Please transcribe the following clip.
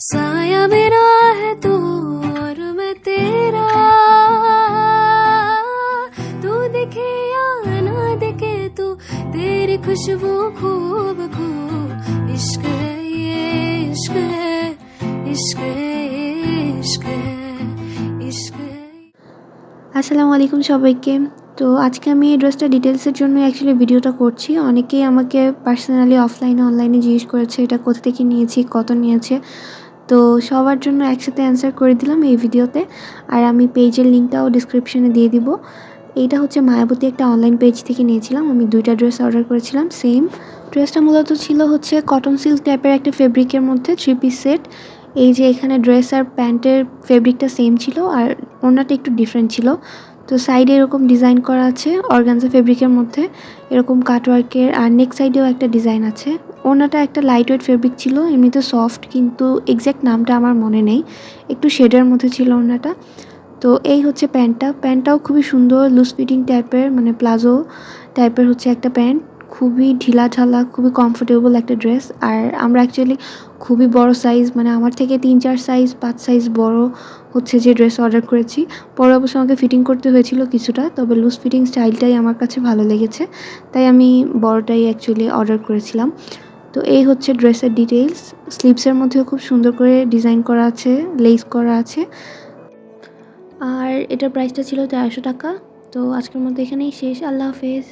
साया मेरा है तू और मैं तेरा तू दिखे या ना दिखे तू तेरी खुशबू खूब खूब इश्क है ये इश्क है इश्क है ये इश्क है इश्क है আসসালামু আলাইকুম সবাইকে তো আজকে আমি এই ড্রেসটা ডিটেলসের জন্য অ্যাকচুয়ালি ভিডিওটা করছি অনেকেই আমাকে পার্সোনালি অফলাইনে অনলাইনে জিজ্ঞেস করেছে এটা কোথা থেকে নিয়েছি কত নিয়েছে তো সবার জন্য একসাথে অ্যান্সার করে দিলাম এই ভিডিওতে। আর আমি পেজের লিঙ্কটাও ডিসক্রিপশনে দিয়ে দিব। এইটা হচ্ছে মায়াবতী একটা অনলাইন পেজ থেকে নিয়েছিলাম। আমি দুইটা ড্রেস অর্ডার করেছিলাম সেম ড্রেসটা মূলত ছিল হচ্ছে কটন সিল্ক টাইপের একটা ফেব্রিকের মধ্যে থ্রি পিস সেট এই যে এখানে ড্রেস আর প্যান্টের ফেব্রিকটা সেম ছিল আর ওনাটা একটু ডিফারেন্ট ছিল। তো সাইডে এরকম ডিজাইন করা আছে অর্গানজা ফেব্রিকের মধ্যে। এরকম কাটওয়ার্কের আর নেক সাইডেও একটা ডিজাইন আছে। ওনাটা একটা লাইট ওয়েট ফেব্রিক ছিল, এমনিতে সফট কিন্তু এক্স্যাক্ট নামটা আমার মনে নেই। একটু শেডের মধ্যে ছিল ওনাটা। তো এই হচ্ছে প্যান্টটা। প্যান্টটাও খুবই সুন্দর লুজ ফিটিং টাইপের মানে প্লাজো টাইপের হচ্ছে একটা প্যান্ট। খুবই ঢিলা ঢালা খুবই কমফোর্টেবল একটা ড্রেস আর আমরা অ্যাকচুয়ালি খুবই বড় সাইজ মানে আমার থেকে তিন চার সাইজ পাঁচ সাইজ বড় হচ্ছে যে ড্রেস অর্ডার করেছি। পরে অবশ্য আমাকে ফিটিং করতে হয়েছিল কিছুটা, তবে লুজ ফিটিং স্টাইলটাই আমার কাছে ভালো লেগেছে। তাই আমি বড়টাই অ্যাকচুয়ালি অর্ডার করেছিলাম। তো এই হচ্ছে ড্রেসের ডিটেলস স্লিভসের মধ্যেও খুব সুন্দর করে ডিজাইন করা আছে লেস করা আছে। আর এটার প্রাইসটা ছিল তেরোশো টাকা। তো আজকের মধ্যে এখানেই শেষ। আল্লাহ হাফেজ।